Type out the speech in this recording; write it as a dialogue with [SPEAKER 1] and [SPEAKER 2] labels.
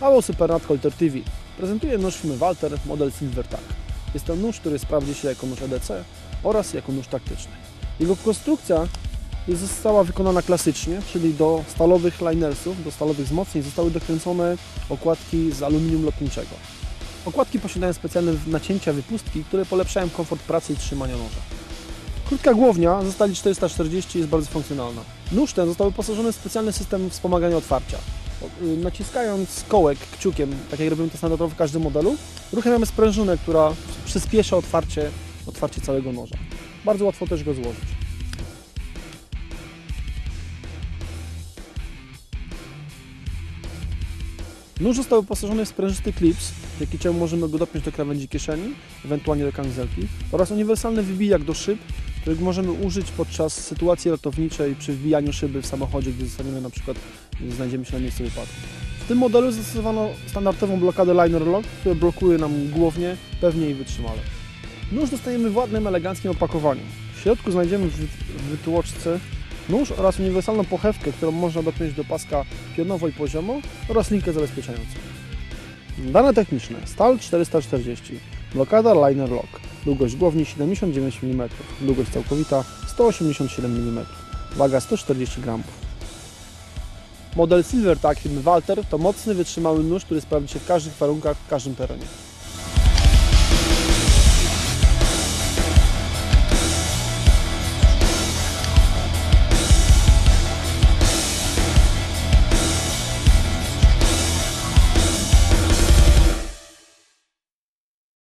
[SPEAKER 1] Paweł Supernat Holter TV. Prezentuje nóż firmy Walter model SilverTac. Jest to nóż, który sprawdzi się jako nóż EDC oraz jako nóż taktyczny. Jego konstrukcja została wykonana klasycznie, czyli do stalowych linersów, do stalowych wzmocnień zostały dokręcone okładki z aluminium lotniczego. Okładki posiadają specjalne nacięcia, wypustki, które polepszają komfort pracy i trzymania noża. Krótka głownia ze stali 440 jest bardzo funkcjonalna. Nóż ten został wyposażony w specjalny system wspomagania otwarcia. Y, Naciskając kołek kciukiem, tak jak robimy to standardowo w każdym modelu, uruchamiamy sprężynę, która przyspiesza otwarcie, otwarcie całego noża. Bardzo łatwo też go złożyć. Nóż został wyposażony w sprężysty klips, dzięki czemu możemy go dopiąć do krawędzi kieszeni, ewentualnie do kamizelki, oraz uniwersalny wybijak do szyb, których możemy użyć podczas sytuacji ratowniczej przy wbijaniu szyby w samochodzie, gdy zostaniemy na przykład, znajdziemy się na miejscu wypadku. W tym modelu zastosowano standardową blokadę liner lock, która blokuje nam głownie pewnie i wytrzymale. Nóż dostajemy w ładnym, eleganckim opakowaniu. W środku znajdziemy w wytłoczce nóż oraz uniwersalną pochewkę, którą można dopiąć do paska pionowo i poziomo oraz linkę zabezpieczającą. Dane techniczne. Stal 440, blokada liner lock, długość głowni 79 mm, długość całkowita 187 mm, waga 140 g. Model SilverTac firmy Walter to mocny, wytrzymały nóż, który sprawdzi się w każdych warunkach, w każdym terenie.